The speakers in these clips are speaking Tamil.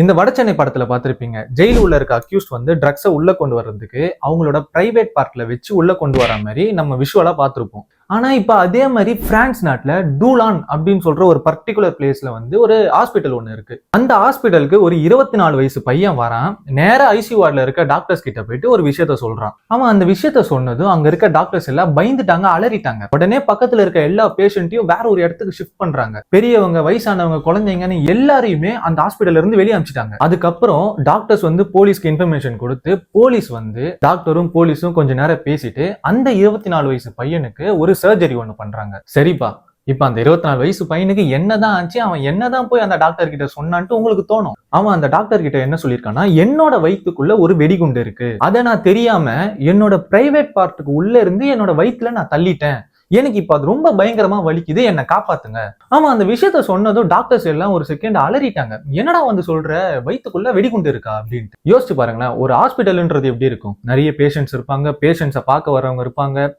இந்த வடச்சென்னை படத்துல பார்த்துருப்பீங்க. ஜெயில உள்ள இருக்க அக்யூஸ்ட் வந்து ட்ரக்ஸை உள்ள கொண்டு வர்றதுக்கு அவங்களோட பிரைவேட் பார்ட்ல வச்சு உள்ள கொண்டு வர மாதிரி நம்ம விஷுவலா பார்த்துருப்போம். ஆனா இப்ப அதே மாதிரி பிரான்ஸ் நாட்டில் டூலான் அப்படின்னு சொல்ற ஒரு பர்டிகுலர் பிளேஸில் வந்து ஒரு ஹாஸ்பிட்டல் ஒன்று இருக்கு. அந்த ஹாஸ்பிட்டலுக்கு ஒரு இருபத்தி நாலு வயசு பையன் வரான். நேரா ஐசி வார்டில் இருக்க டாக்டர்ஸ் கிட்ட போயிட்டு ஒரு விஷயத்த சொல்றான். அவன் அந்த விஷயத்த சொன்னதும் அங்க இருக்க டாக்டர்ஸ் எல்லாம் பயந்துட்டாங்க அலறிட்டாங்க. உடனே பக்கத்துல இருக்க எல்லா பேஷண்ட்டையும் வேற ஒரு இடத்துக்கு ஷிஃப்ட் பண்ணுறாங்க பெரியவங்க வயசானவங்க குழந்தைங்கன்னு எல்லாரையுமே அந்த ஹாஸ்பிட்டல்ல இருந்து வெளியே அனுப்பிச்சிட்டாங்க அதுக்கப்புறம் டாக்டர்ஸ் வந்து போலீஸ்க்கு இன்ஃபர்மேஷன் கொடுத்து போலீஸ் வந்து டாக்டரும் போலீஸும் கொஞ்ச நேரம் பேசிட்டு அந்த இருபத்தி நாலு வயசு பையனுக்கு ஒரு சர்ஜரி ஒன்று பண்றாங்க. சரிப்பா. இப்போ அந்த இருபத்தி நாலு வயசு பையனுக்கு என்னதான் ஆச்சு அவன் என்னதான் போய் அந்த டாக்டர் கிட்ட சொன்னான்ட்டு உங்களுக்கு தோணும். அவன் அந்த டாக்டர் கிட்ட என்ன சொல்லியிருக்கான்னா என்னோட வயிற்றுக்குள்ள ஒரு வெடிகுண்டு இருக்கு. அதை நான் தெரியாம என்னோட பிரைவேட் பார்ட்டுக்கு உள்ள இருந்து என்னோட வயிற்றுல நான் தள்ளிட்டேன். எனக்கு இப்ப அது ரொம்ப பயங்கரமா வலிக்குது என்னை காப்பாத்துங்க. ஆமா அந்த விஷயத்த சொன்னதும் டாக்டர்ஸ் எல்லாம் ஒரு செகண்ட் அலறிட்டாங்க. என்னடா வந்து சொல்ற? வயிற்றுக்குள்ள வெடிகுண்டு இருக்கா அப்படின்ட்டு. யோசிச்சு பாருங்களேன் ஒரு ஹாஸ்பிட்டல்ன்றது எப்படி இருக்கும்? நிறைய பேஷண்ட்ஸ் இருப்பாங்க பேஷண்ட்ஸை பார்க்க வரவங்க இருப்பாங்க.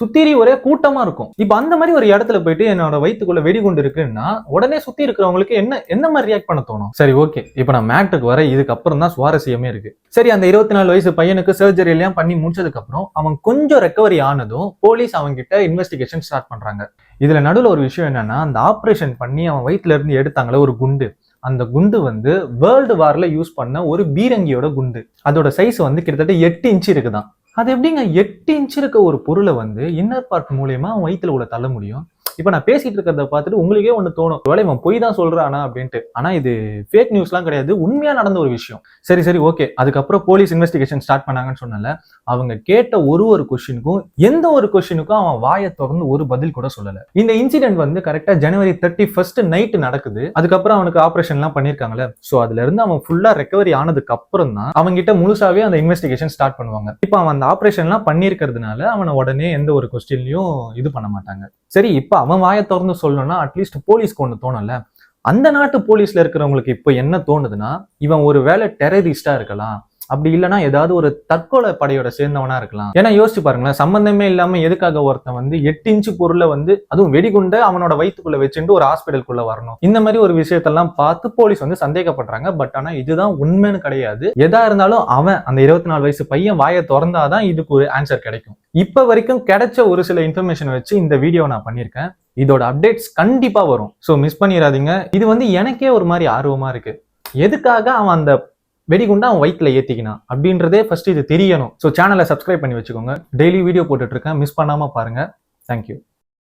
சுத்திரி ஒரே கூட்டமா இருக்கும். இப்ப அந்த மாதிரி ஒரு இடத்துல போயிட்டு என்னோட வயிற்றுக்குள்ள வெடிகுண்டு இருக்குன்னா உடனே சுத்தி இருக்கிறவங்களுக்கு என்ன என்ன மாதிரி ரியாக்ட் பண்ண தோணும்? சரி ஓகே இப்ப நான் மேட்டுக்கு வர இதுக்கு அப்புறம் தான் சுவாரஸ்யமே இருக்கு. சரி அந்த இருபத்தி நாலு வயசு பையனுக்கு சர்ஜரி எல்லாம் பண்ணி முடிச்சதுக்கு அப்புறம் அவன் கொஞ்சம் ரெக்கவரி ஆனதும் போலீஸ் அவங்க கிட்ட இன்வெஸ்டிகேஷன் ஸ்டார்ட் பண்றாங்க. இதுல நடுவில் ஒரு விஷயம் என்னன்னா அந்த ஆப்ரேஷன் பண்ணி அவன் வயிற்றுல இருந்து எடுத்தாங்களே ஒரு குண்டு. அந்த குண்டு வந்து வேர்ல்டு வார்ல யூஸ் பண்ண ஒரு பீரங்கியோட குண்டு. அதோட சைஸ் வந்து கிட்டத்தட்ட எட்டு இன்ச்சு இருக்குதான். அது எப்படிங்க எட்டு இன்ச் இருக்க ஒரு பொருளை வந்து இன்னர் பார்ட் மூலயமா அவன் உள்ள தள்ள முடியும்? இப்போ நான் பேசிட்டு இருக்கிறத பார்த்துட்டு உங்களுக்கே ஒன்று தோணும். ஒருவேளை இவன் பொய் தான் சொல்றானா அப்படின்ட்டு. ஆனால் இது ஃபேக் நியூஸ்லாம் கிடையாது. உண்மையாக நடந்த ஒரு விஷயம். சரி சரி ஓகே அதுக்கப்புறம் போலீஸ் இன்வெஸ்டிகேஷன் ஸ்டார்ட் பண்ணாங்கன்னு சொன்னல அவங்க கேட்ட ஒரு ஒரு கொஸ்டினுக்கும் எந்த ஒரு கொஸ்டினுக்கும் அவன் வாயை திறந்து ஒரு பதில் கூட சொல்லலை. இந்த இன்சிடென்ட் வந்து கரெக்டாக ஜனவரி தேர்ட்டி ஃபர்ஸ்ட் நைட்டு நடக்குது. அதுக்கப்புறம் அவனுக்கு ஆப்ரேஷன்லாம் பண்ணியிருக்காங்களே ஸோ அதுலேருந்து அதுல இருந்து அவன் ஃபுல்லாக ரெக்கவரி ஆனதுக்கு அப்புறம் தான் அவங்க கிட்ட முழுசாவே அந்த இன்வெஸ்டிகேஷன் ஸ்டார்ட் பண்ணுவாங்க. இப்போ அவன் அந்த ஆப்ரேஷன்லாம் பண்ணியிருக்கிறதுனால அவனை உடனே எந்த ஒரு கொஸ்டின்லையும் இது பண்ண மாட்டாங்க. சரி இப்போ அவன் வாயை திறந்து சொல்லணும்னா அட்லீஸ்ட் போலீஸ்க்கு ஒன்று தோணல அந்த நாட்டு போலீஸ்ல இருக்கிறவங்களுக்கு இப்போ என்ன தோணுதுன்னா இவன் ஒரு வேலை டெரரிஸ்டா இருக்கலாம். அப்படி இல்லைன்னா ஏதாவது ஒரு தற்கொலை படையோட சேர்ந்தவனா இருக்கலாம். ஏன்னா யோசிச்சு பாருங்களேன் சம்பந்தமே இல்லாம எதுக்காக ஒருத்தன் வந்து எட்டு இன்ச்சு பொருளை வந்து அதுவும் வெடிகுண்ட அவனோட வயிற்றுக்குள்ள வச்சுட்டு ஒரு ஹாஸ்பிட்டலுக்குள்ள வரணும். இந்த மாதிரி ஒரு விஷயத்தெல்லாம் பார்த்து போலீஸ் வந்து சந்தேகப்படுறாங்க. பட் ஆனா இதுதான் உண்மைன்னு கிடையாது. எதா இருந்தாலும் அவன் அந்த இருபத்தி நாலு வயசு பையன் வாயை திறந்தாதான் இதுக்கு ஒரு ஆன்சர் கிடைக்கும். இப்போ வரைக்கும் கிடைச்ச ஒரு சில இன்ஃபர்மேஷன் வச்சு இந்த வீடியோ நான் பண்ணியிருக்கேன். இதோட அப்டேட்ஸ் கண்டிப்பாக வரும். ஸோ மிஸ் பண்ணிடாதீங்க. இது வந்து எனக்கே ஒரு மாதிரி ஆர்வமாக இருக்குது எதுக்காக அவன் அந்த வெடிகுண்டா அவன் வயிற்றுல ஏற்றிக்கினான் அப்படின்றதே ஃபர்ஸ்ட் இது தெரியணும். ஸோ சேனலை சப்ஸ்கிரைப் பண்ணி வச்சுக்கோங்க. டெய்லி வீடியோ போட்டுட்ருக்கேன் மிஸ் பண்ணாமல் பாருங்கள் தேங்க்யூ